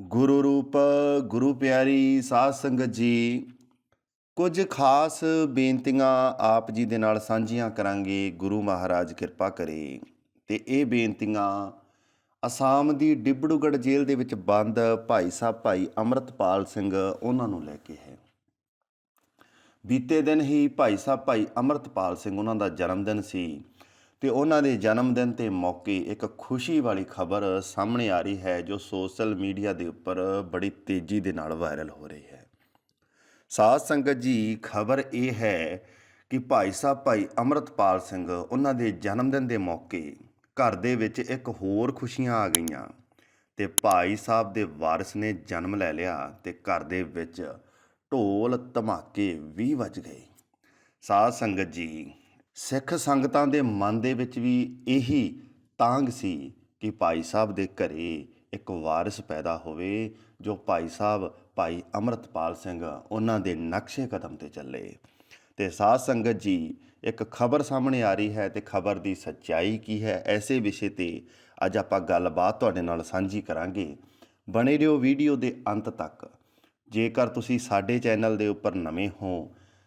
ਗੁਰੂ ਰੂਪ, ਗੁਰੂ ਪਿਆਰੀ, ਸਾਧ ਸੰਗਤ ਜੀ, ਕੁਝ ਖਾਸ ਬੇਨਤੀਆਂ ਆਪ ਜੀ ਦੇ ਨਾਲ ਸਾਂਝੀਆਂ ਕਰਾਂਗੇ। ਗੁਰੂ ਮਹਾਰਾਜ ਕਿਰਪਾ ਕਰੇ। ਤੇ ਇਹ ਬੇਨਤੀਆਂ ਅਸਾਮ ਦੀ ਡਿਬੜੂਗੜ੍ਹ ਜੇਲ੍ਹ ਦੇ ਵਿੱਚ ਬੰਦ ਭਾਈ ਸਾਹਿਬ ਭਾਈ ਅਮਰਤਪਾਲ ਸਿੰਘ ਉਹਨਾਂ ਨੂੰ ਲੈ ਕੇ ਹੈ। ਬੀਤੇ ਦਿਨ ਹੀ ਭਾਈ ਸਾਹਿਬ ਭਾਈ ਅਮਰਤਪਾਲ ਸਿੰਘ ਉਹਨਾਂ ਦਾ ਜਨਮ ਦਿਨ ਸੀ। ਤੇ ਉਹਨਾਂ ਦੇ ਜਨਮ ਦਿਨ ਤੇ ਮੌਕੇ ਇੱਕ ਖੁਸ਼ੀ ਵਾਲੀ ਖਬਰ ਸਾਹਮਣੇ ਆ ਰਹੀ ਹੈ, ਜੋ ਸੋਸ਼ਲ ਮੀਡੀਆ ਦੇ ਉੱਪਰ ਬੜੀ ਤੇਜ਼ੀ ਦੇ ਨਾਲ ਵਾਇਰਲ ਹੋ ਰਹੀ ਹੈ। ਸਾਧ ਸੰਗਤ ਜੀ, ਖਬਰ ਇਹ ਹੈ ਕਿ ਭਾਈ ਸਾਹਿਬ, ਭਾਈ ਅਮਰਤਪਾਲ ਸਿੰਘ ਉਹਨਾਂ ਦੇ ਜਨਮ ਦਿਨ ਦੇ ਮੌਕੇ ਘਰ ਦੇ ਵਿੱਚ ਇੱਕ ਹੋਰ ਖੁਸ਼ੀਆਂ ਆ ਗਈਆਂ ਤੇ ਭਾਈ ਸਾਹਿਬ ਦੇ ਵਾਰਿਸ ਨੇ ਜਨਮ ਲੈ ਲਿਆ ਤੇ ਘਰ ਦੇ ਵਿੱਚ ਢੋਲ ਧਮਾਕੇ ਵੀ ਵੱਜ ਗਏ। ਸਾਧ ਸੰਗਤ ਜੀ ਸਿੱਖ ਸੰਗਤਾਂ ਦੇ ਮਨ ਦੇ ਵਿੱਚ ਵੀ ਇਹੀ ਤਾਂਗ ਸੀ ਕਿ ਭਾਈ ਸਾਹਿਬ ਦੇ ਘਰੇ ਇੱਕ ਵਾਰਿਸ ਪੈਦਾ ਹੋਵੇ, ਜੋ ਭਾਈ ਸਾਹਿਬ, ਭਾਈ ਅਮਰਤਪਾਲ ਸਿੰਘ ਉਹਨਾਂ ਦੇ ਨਕਸ਼ੇ ਕਦਮ ਤੇ ਚੱਲੇ। ਤੇ ਸਾਧ ਸੰਗਤ ਜੀ, ਇੱਕ ਖਬਰ ਸਾਹਮਣੇ ਆ ਰਹੀ ਹੈ ਤੇ ਖਬਰ ਦੀ ਸੱਚਾਈ ਕੀ ਹੈ, ਐਸੇ ਵਿਸ਼ੇ ਤੇ ਅੱਜ ਆਪਾਂ ਗੱਲਬਾਤ ਤੁਹਾਡੇ ਨਾਲ ਸਾਂਝੀ ਕਰਾਂਗੇ। ਬਣੇ ਰਹੋ ਵੀਡੀਓ ਦੇ ਅੰਤ ਤੱਕ। ਜੇਕਰ ਤੁਸੀਂ ਸਾਡੇ ਚੈਨਲ ਦੇ ਉੱਪਰ ਨਵੇਂ ਹੋ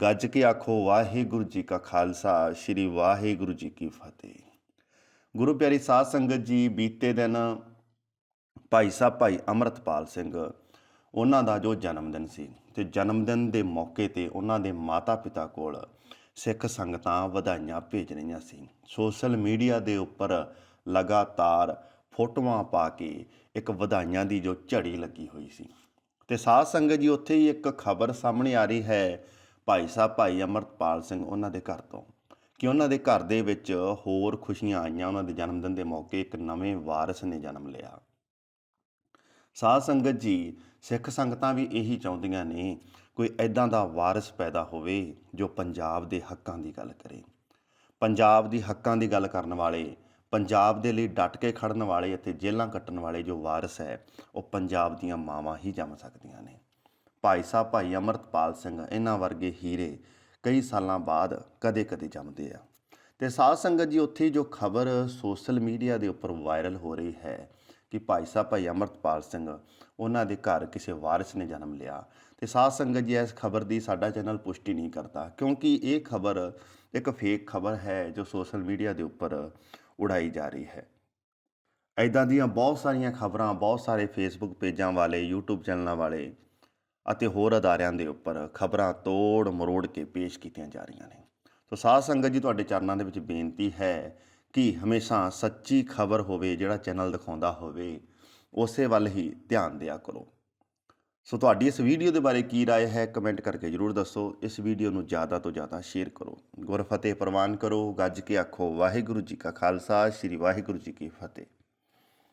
ਗੱਜ ਕੇ ਆਖੋ, ਵਾਹਿਗੁਰੂ ਜੀ ਕਾ ਖਾਲਸਾ, ਸ੍ਰੀ ਵਾਹਿਗੁਰੂ ਜੀ ਕੀ ਫਤਿਹ। ਗੁਰੂ ਪਿਆਰੀ ਸਾਧ ਸੰਗਤ ਜੀ, ਬੀਤੇ ਦਿਨ ਭਾਈ ਸਾਹਿਬ, ਭਾਈ ਅਮਰਤਪਾਲ ਸਿੰਘ, ਉਹਨਾਂ ਦਾ ਜੋ ਜਨਮ ਦਿਨ ਸੀ ਤੇ ਜਨਮ ਦਿਨ ਦੇ ਮੌਕੇ ਤੇ ਉਹਨਾਂ ਦੇ ਮਾਤਾ ਪਿਤਾ ਕੋਲ ਸਿੱਖ ਸੰਗਤਾਂ ਵਧਾਈਆਂ ਭੇਜ ਰਹੀਆਂ ਸੀ। ਸੋਸ਼ਲ ਮੀਡੀਆ ਦੇ ਉੱਪਰ ਲਗਾਤਾਰ ਫੋਟੋਆਂ ਪਾ ਕੇ ਇੱਕ ਵਧਾਈਆਂ ਦੀ ਜੋ ਝੜੀ ਲੱਗੀ ਹੋਈ ਸੀ। ਤੇ ਸਾਧ ਸੰਗਤ ਜੀ, ਉੱਥੇ ਹੀ ਇੱਕ ਖਬਰ ਸਾਹਮਣੇ ਆ ਰਹੀ ਹੈ ਭਾਈ ਸਾਹਿਬ, ਭਾਈ ਅਮਰਤਪਾਲ ਸਿੰਘ ਉਹਨਾਂ ਦੇ ਘਰ ਤੋਂ। ਕਿ ਉਹਨਾਂ ਦੇ ਘਰ ਦੇ ਵਿੱਚ ਹੋਰ ਖੁਸ਼ੀਆਂ ਆਈਆਂ ਉਹਨਾਂ ਦੇ ਜਨਮ ਦਿਨ ਦੇ ਮੌਕੇ, ਇੱਕ ਨਵੇਂ ਵਾਰਿਸ ਨੇ ਜਨਮ ਲਿਆ। ਸਾਧ ਸੰਗਤ ਜੀ, ਸਿੱਖ ਸੰਗਤਾਂ ਵੀ ਇਹੀ ਚਾਹੁੰਦੀਆਂ ਨੇ, ਕੋਈ ਐਦਾਂ ਦਾ ਵਾਰਿਸ ਪੈਦਾ ਹੋਵੇ ਜੋ ਪੰਜਾਬ ਦੇ ਹੱਕਾਂ ਦੀ ਗੱਲ ਕਰੇ। ਪੰਜਾਬ ਦੀ ਹੱਕਾਂ ਦੀ ਗੱਲ ਕਰਨ ਵਾਲੇ, ਪੰਜਾਬ ਦੇ ਲਈ ਡਟ ਕੇ ਖੜਨ ਵਾਲੇ ਅਤੇ ਜੇਲ੍ਹਾਂ ਕੱਟਣ ਵਾਲੇ ਜੋ ਵਾਰਿਸ ਹੈ, ਉਹ ਪੰਜਾਬ ਦੀਆਂ ਮਾਵਾਂ ਹੀ ਜੰਮ ਸਕਦੀਆਂ ਨੇ। ਭਾਈ ਸਾਹਿਬ, ਭਾਈ ਅਮਰਤਪਾਲ ਸਿੰਘ ਇਹਨਾਂ ਵਰਗੇ ਹੀਰੇ ਕਈ ਸਾਲਾਂ ਬਾਅਦ ਕਦੇ-ਕਦੇ ਜੰਮਦੇ ਆ। ਤੇ ਸਾਧ ਸੰਗਤ ਜੀ, ਉੱਥੇ ਜੋ ਖਬਰ ਸੋਸ਼ਲ ਮੀਡੀਆ ਦੇ ਉੱਪਰ ਵਾਇਰਲ ਹੋ ਰਹੀ ਹੈ ਕਿ ਭਾਈ ਸਾਹਿਬ, ਭਾਈ ਅਮਰਤਪਾਲ ਸਿੰਘ ਉਹਨਾਂ ਦੇ ਘਰ ਕਿਸੇ ਵਾਰਿਸ ਨੇ ਜਨਮ ਲਿਆ। ਤੇ ਸਾਧ ਸੰਗਤ ਜੀ, ਇਸ ਖਬਰ ਦੀ ਸਾਡਾ ਚੈਨਲ ਪੁਸ਼ਟੀ ਨਹੀਂ ਕਰਦਾ ਕਿਉਂਕਿ ਇਹ ਖਬਰ ਇੱਕ ਫੇਕ ਖਬਰ ਹੈ ਜੋ ਸੋਸ਼ਲ ਮੀਡੀਆ ਦੇ ਉੱਪਰ ਉਡਾਈ ਜਾ ਰਹੀ ਹੈ। ਐਦਾਂ ਦੀਆਂ ਬਹੁਤ ਸਾਰੀਆਂ ਖਬਰਾਂ, ਬਹੁਤ ਸਾਰੇ ਫੇਸਬੁੱਕ ਪੇਜਾਂ ਵਾਲੇ, YouTube ਚੈਨਲਾਂ ਵਾਲੇ ਅਤੇ ਹੋਰ ਅਦਾਰਿਆਂ ਦੇ ਉੱਪਰ ਖਬਰਾਂ ਤੋੜ ਮਰੋੜ ਕੇ ਪੇਸ਼ ਕੀਤੀਆਂ ਜਾ ਰਹੀਆਂ ਨੇ ਸੋ ਸਾਧ ਸੰਗਤ ਜੀ ਤੁਹਾਡੇ ਚਰਨਾਂ ਦੇ ਵਿੱਚ ਬੇਨਤੀ ਹੈ ਕਿ ਹਮੇਸ਼ਾ ਸੱਚੀ ਖਬਰ ਹੋਵੇ ਜਿਹੜਾ ਚੈਨਲ ਦਿਖਾਉਂਦਾ ਹੋਵੇ ਉਸੇ ਵੱਲ ਹੀ ਧਿਆਨ ਦਿਆ ਕਰੋ ਸੋ ਤੁਹਾਡੀ ਇਸ ਵੀਡੀਓ ਦੇ ਬਾਰੇ ਕੀ رائے ਹੈ ਕਮੈਂਟ ਕਰਕੇ ਜਰੂਰ ਦੱਸੋ ਇਸ ਵੀਡੀਓ ਨੂੰ ਜ਼ਿਆਦਾ ਤੋਂ ਜ਼ਿਆਦਾ ਸ਼ੇਅਰ ਕਰੋ ਗੁਰਫਤਿਹ ਪ੍ਰਵਾਨ ਕਰੋ ਗੱਜ ਕੇ ਆਖੋ ਵਾਹਿਗੁਰੂ ਜੀ ਕਾ ਖਾਲਸਾ ਸ੍ਰੀ ਵਾਹਿਗੁਰੂ ਜੀ ਕੀ ਫਤਿਹ